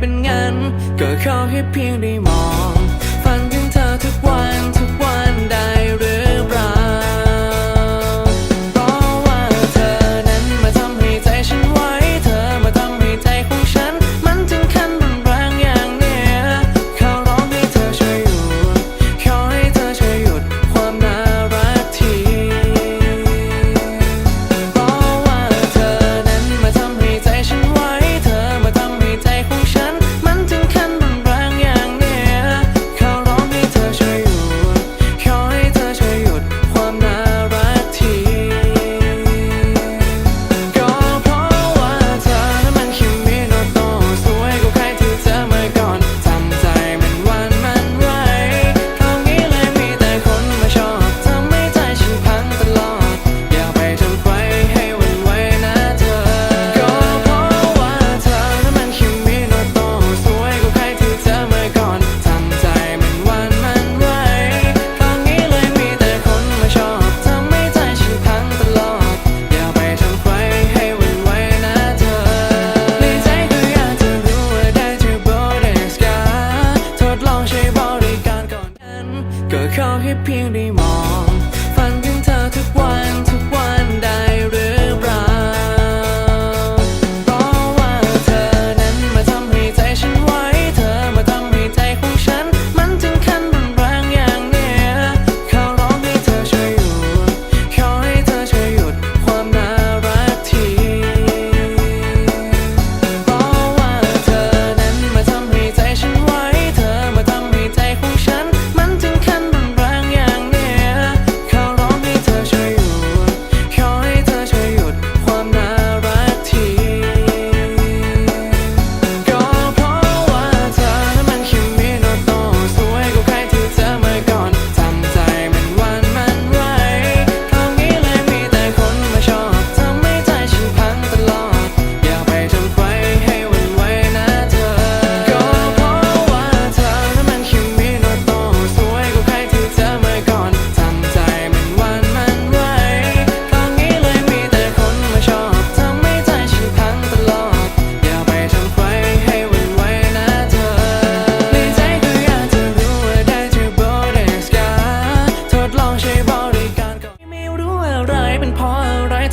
เป็นงั้น ก็ขอให้เพียงได้มอง ဖြစ်ဒီမ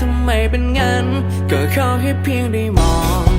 ทำไมเป็นงั้น ก็ขอให้เพียงได้มอง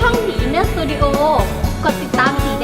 ช่องผีเนื้อสตูดิโอกดติดตามสี